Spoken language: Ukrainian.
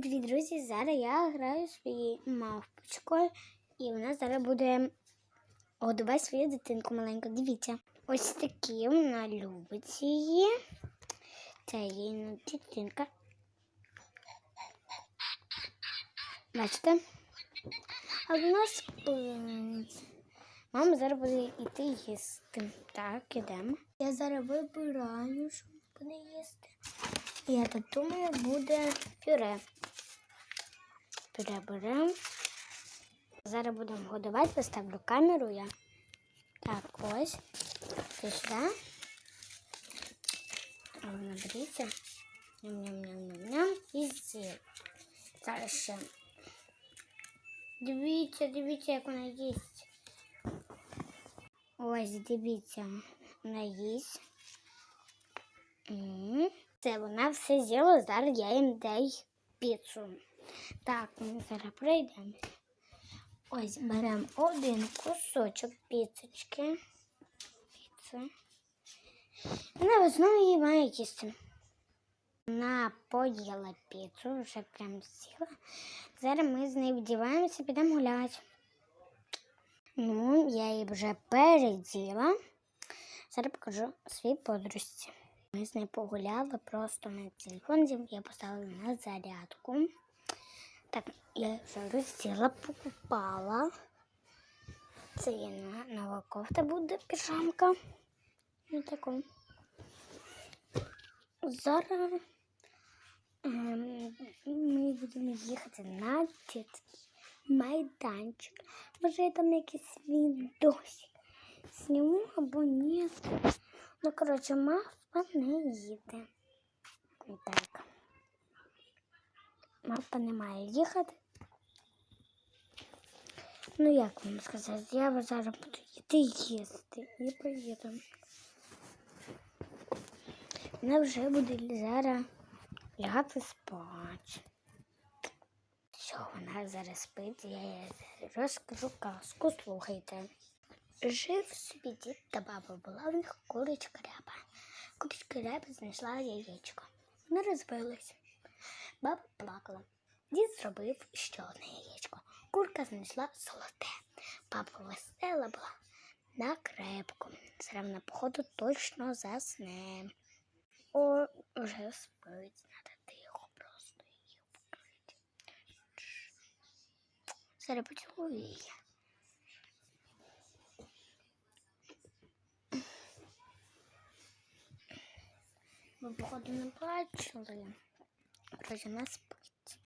Привіт, друзі! Зараз я граю своєю мавпочкою, і вона зараз буде годувати свою дитинку маленьку. Дивіться, ось такі вона любить її. Це її дитинка. Бачите? А в нас. Мама зараз буде йти їсти. Так, ідемо. Я зараз вибираю, що буде їсти. Я так думаю, буде пюре. Пюре беремо. Зараз будемо годувати, поставлю камеру я. Так, ось. Це сюди. А Вона беріться. Ням-ням-ням-ням-ням. І сир. Зараз ще. Дивіться, дивіться, як вона їсть. Ось, дивіться, вона їсть. Це вона все з'їла, зараз я їм даю піцу. Так, ми зараз прийдемо. Ось беремо один кусочок піцечки. Піци. Вона в основі її має їсти. Вона поїла піцу, вже прям сіла. Зараз ми з нею вдіваємося, підемо гуляти. Ну, я її вже переділа. Зараз покажу своїй подружці. Ми з нею погуляли просто на телефон, я поставила на зарядку. Так, я вже розділа, покупала. Це є нова кофта буде піжамка. Ну таку. Зараз ем, ми будемо їхати на дитячий майданчик. Може там якийсь відосик. Сніму або ні. Ну, коротше, мавпа не їде. Так. Мавпа не має їхати. Ну, як вам сказати, я зараз буду йти їсти і поїдемо. Вона вже буде зараз лягати спати. Все, вона зараз спить, я їй розкажу казку, слухайте. Жив собі дід та баба, була в них курочка ряба. Курочка ряба знайшла яєчко. Вони розбились. Баба плакала. Дід зробив ще одне яєчко. Курка знайшла золоте. Баба весела була на крепку. Зараз на походу точно засне. О, вже спить. Надо тихо просто її вкрити. Зараз поцілую її. Ви, походу, не бачили. Короче, вона спить.